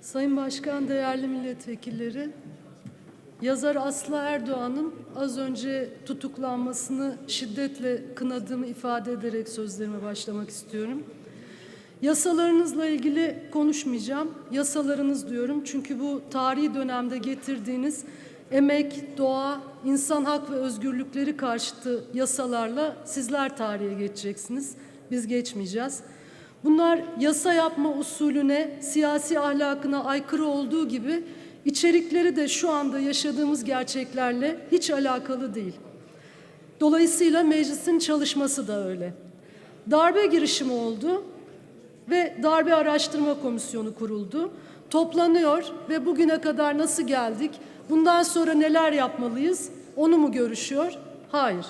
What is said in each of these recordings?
Sayın Başkan, değerli milletvekilleri, yazar Aslı Erdoğan'ın az önce tutuklanmasını şiddetle kınadığımı ifade ederek sözlerime başlamak istiyorum. Yasalarınızla ilgili konuşmayacağım. Yasalarınız diyorum çünkü bu tarihi dönemde getirdiğiniz emek, doğa, insan hak ve özgürlükleri karşıtı yasalarla sizler tarihe geçeceksiniz. Biz geçmeyeceğiz. Bunlar yasa yapma usulüne, siyasi ahlakına aykırı olduğu gibi içerikleri de şu anda yaşadığımız gerçeklerle hiç alakalı değil. Dolayısıyla meclisin çalışması da öyle. Darbe girişimi oldu ve darbe araştırma komisyonu kuruldu. Toplanıyor ve bugüne kadar nasıl geldik? Bundan sonra neler yapmalıyız? Onu mu görüşüyor? Hayır.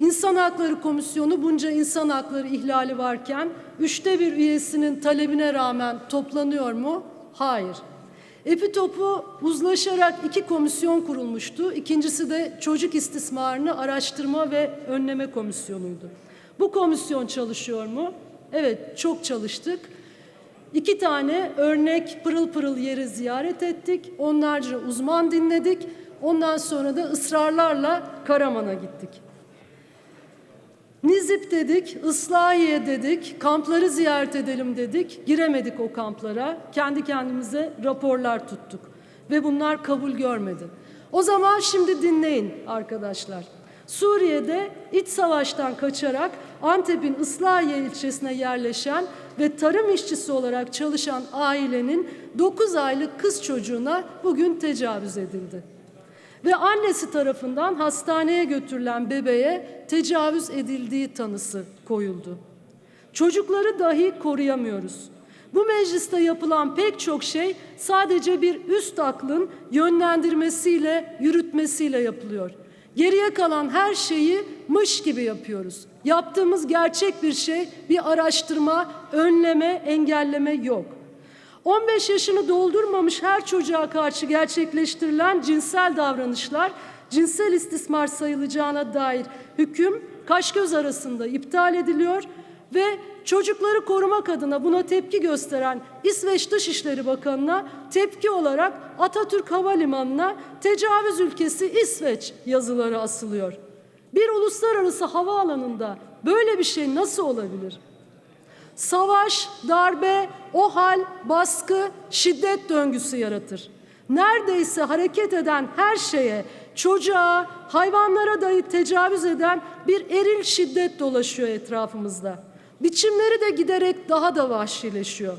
İnsan Hakları Komisyonu bunca insan hakları ihlali varken üçte bir üyesinin talebine rağmen toplanıyor mu? Hayır. Epitop'u uzlaşarak iki komisyon kurulmuştu. İkincisi de çocuk istismarını araştırma ve önleme komisyonuydu. Bu komisyon çalışıyor mu? Evet, çok çalıştık. İki tane örnek pırıl pırıl yeri ziyaret ettik. Onlarca uzman dinledik. Ondan sonra da ısrarlarla Karaman'a gittik. Nizip dedik, Islahiye dedik, kampları ziyaret edelim dedik. Giremedik o kamplara. Kendi kendimize raporlar tuttuk. Ve bunlar kabul görmedi. O zaman şimdi dinleyin arkadaşlar. Suriye'de iç savaştan kaçarak Antep'in Islahiye ilçesine yerleşen ve tarım işçisi olarak çalışan ailenin 9 aylık kız çocuğuna bugün tecavüz edildi ve annesi tarafından hastaneye götürülen bebeğe tecavüz edildiği tanısı koyuldu. Çocukları dahi koruyamıyoruz. Bu mecliste yapılan pek çok şey sadece bir üst aklın yönlendirmesiyle, yürütmesiyle yapılıyor. Geriye kalan her şeyi mış gibi yapıyoruz. Yaptığımız gerçek bir şey, bir araştırma, önleme, engelleme yok. 15 yaşını doldurmamış her çocuğa karşı gerçekleştirilen cinsel davranışlar cinsel istismar sayılacağına dair hüküm kaş göz arasında iptal ediliyor ve çocukları korumak adına buna tepki gösteren İsveç Dışişleri Bakanı'na tepki olarak Atatürk Havalimanı'na tecavüz ülkesi İsveç yazıları asılıyor. Bir uluslararası havaalanında böyle bir şey nasıl olabilir? Savaş, darbe, o hal, baskı, şiddet döngüsü yaratır. Neredeyse hareket eden her şeye, çocuğa, hayvanlara dahi tecavüz eden bir eril şiddet dolaşıyor etrafımızda. Biçimleri de giderek daha da vahşileşiyor.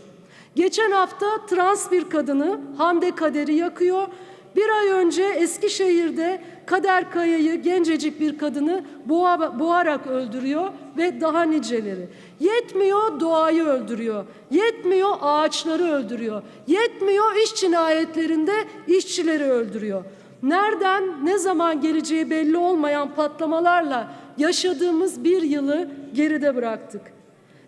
Geçen hafta trans bir kadını Hande Kader'i yakıyor. Bir ay önce Eskişehir'de Kader Kaya'yı gencecik bir kadını boğa, boğarak öldürüyor ve daha niceleri. Yetmiyor doğayı öldürüyor. Yetmiyor ağaçları öldürüyor. Yetmiyor iş cinayetlerinde işçileri öldürüyor. Nereden ne zaman geleceği belli olmayan patlamalarla yaşadığımız bir yılı geride bıraktık.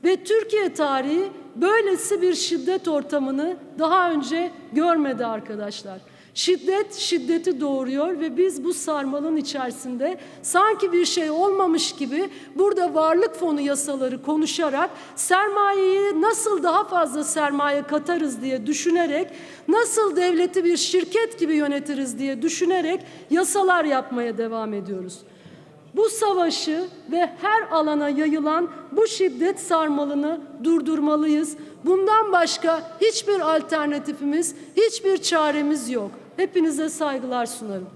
Ve Türkiye tarihi böylesi bir şiddet ortamını daha önce görmedi arkadaşlar. Şiddet şiddeti doğuruyor ve biz bu sarmalın içerisinde sanki bir şey olmamış gibi burada varlık fonu yasaları konuşarak sermayeyi nasıl daha fazla sermaye katarız diye düşünerek nasıl devleti bir şirket gibi yönetiriz diye düşünerek yasalar yapmaya devam ediyoruz. Bu savaşı ve her alana yayılan bu şiddet sarmalını durdurmalıyız. Bundan başka hiçbir alternatifimiz, hiçbir çaremiz yok. Hepinize saygılar sunarım.